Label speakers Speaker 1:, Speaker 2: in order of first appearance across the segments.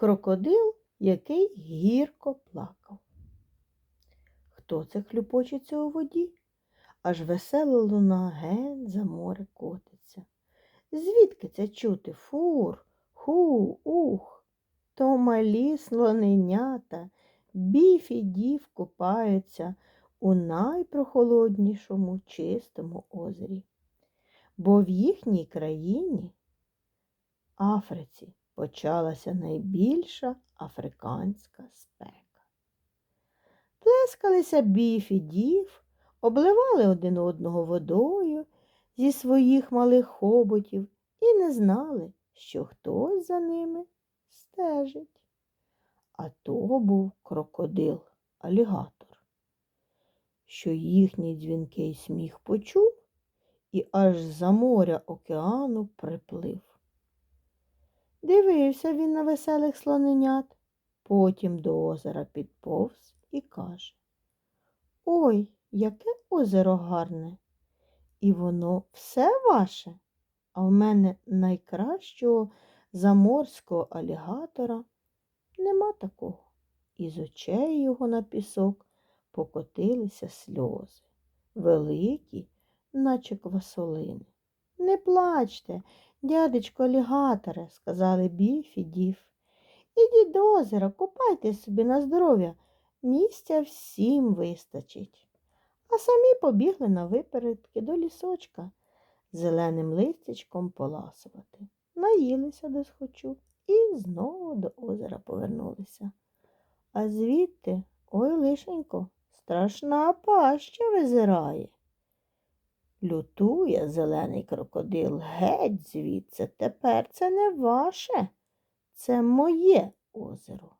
Speaker 1: крокодил, який гірко плакав. Хто це хлюпочеться у воді? Аж весела луна ген за море котиться. Звідки це чути фур, ху, ух? То малі слоненята, біф і дів купаються у найпрохолоднішому чистому озері. Бо в їхній країні, Африці, почалася найбільша африканська спека. Плескалися біф і дів, обливали один одного водою зі своїх малих хоботів і не знали, що хтось за ними стежить. А то був крокодил, алігатор, що їхній дзвінкий сміх почув і аж за моря океану приплив. Дивився він на веселих слоненят, потім до озера підповз і каже Ой, яке озеро гарне! І воно все ваше, а в мене найкращого заморського алігатора нема такого. І з очей його на пісок покотилися сльози, великі, наче квасолини. Не плачте, дядечко алігаторе, сказали біф і дів. Ідіть до озера, купайте собі на здоров'я, місця всім вистачить. А самі побігли на випередки до лісочка зеленим листячком поласувати. Наїлися до схочу і знову до озера повернулися. А звідти, ой, лишенько, страшна паща визирає. Лютує зелений крокодил геть звідси. Тепер це не ваше, це моє озеро.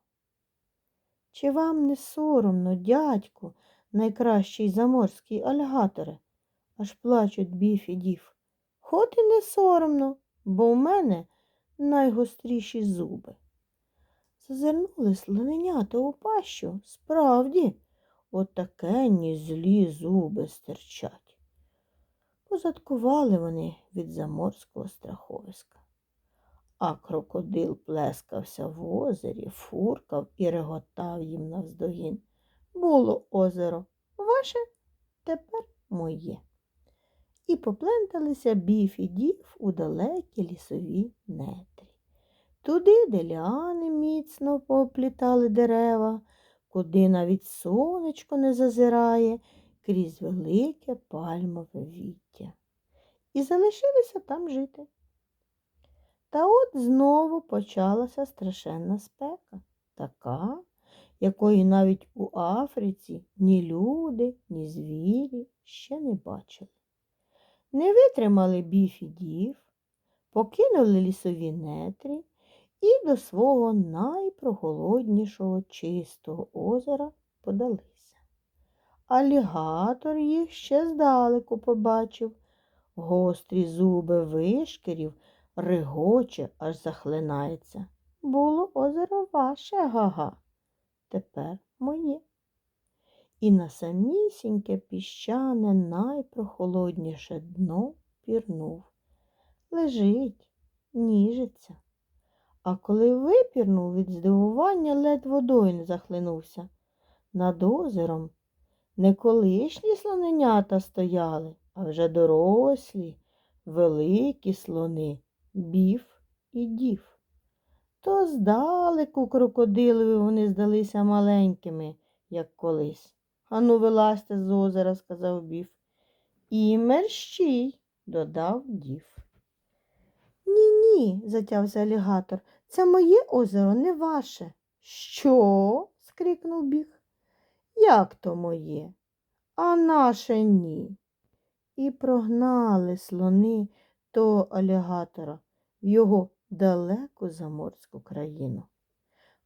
Speaker 1: Чи вам не соромно, дядьку, найкращий заморський альгаторе? Аж плачуть біф і дів. Хоч і не соромно, бо в мене найгостріші зуби. Зазирнули слоненята у пащу, справді, отакенні злі зуби стирчать. Позадкували вони від заморського страховиська. А крокодил плескався в озері, фуркав і реготав їм навздогін. Було озеро ваше, тепер моє. І попленталися біф і дів у далекі лісові нетрі. Туди, де ліани міцно поплітали дерева, куди навіть сонечко не зазирає крізь велике пальмове віття. І залишилися там жити. Та от знову почалася страшенна спека, така, якої навіть у Африці ні люди, ні звірі ще не бачили. Не витримали біф і дів, покинули лісові нетрі і до свого найпроголоднішого чистого озера подалися. Алігатор їх ще здалеку побачив, гострі зуби вишкірів, ригоче, аж захлинається. Було озеро ваше гага, тепер моє. І на самісіньке піщане найпрохолодніше дно пірнув. Лежить, ніжиться. А коли випірнув від здивування, ледь водою не захлинувся. Над озером не колишні слоненята стояли, а вже дорослі, великі слони, біф і дів. То здалеку крокодилові вони здалися маленькими, як колись. Ану, вилазьте з озера, сказав біф. І мерщій, додав дів. Ні, ні, затявся алігатор. Це моє озеро, не ваше. Що? скрикнув біг. Як то моє? А наше ні. І прогнали слони того алігатора в його далеку заморську країну.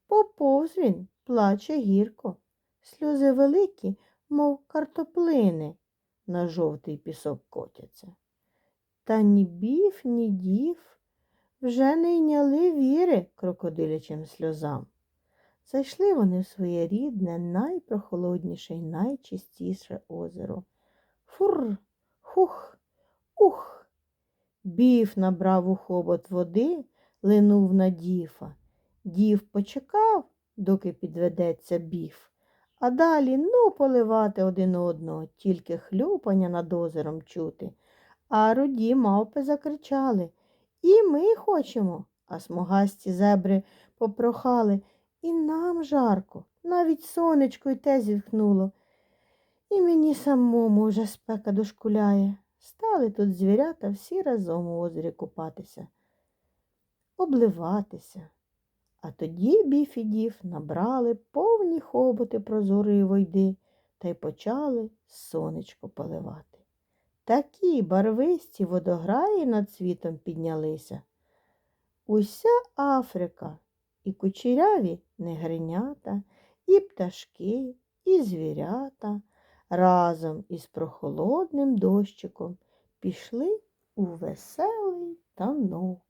Speaker 1: Поповз він плаче гірко, сльози великі, мов картоплини, на жовтий пісок котяться. Та ні біф, ні дів вже не йняли віри крокодилячим сльозам. Зайшли вони в своє рідне, найпрохолодніше й найчистіше озеро. Фур, хух, ух. Біф набрав у хобот води, линув на діфа, Дів почекав, доки підведеться біф, а далі ну поливати один одного, тільки хлюпання над озером чути. А руді мавпи закричали І ми хочемо. А смугасті зебри попрохали І нам жарко, навіть сонечко й те зітхнуло. І мені самому вже спека дошкуляє. Стали тут звірята всі разом у озері купатися, обливатися. А тоді біф набрали повні хоботи прозорої войди та й почали сонечко поливати. Такі барвисті водограї над світом піднялися. Уся Африка, і кучеряві негринята, і пташки, і звірята разом із прохолодним дощиком пішли у веселий танок.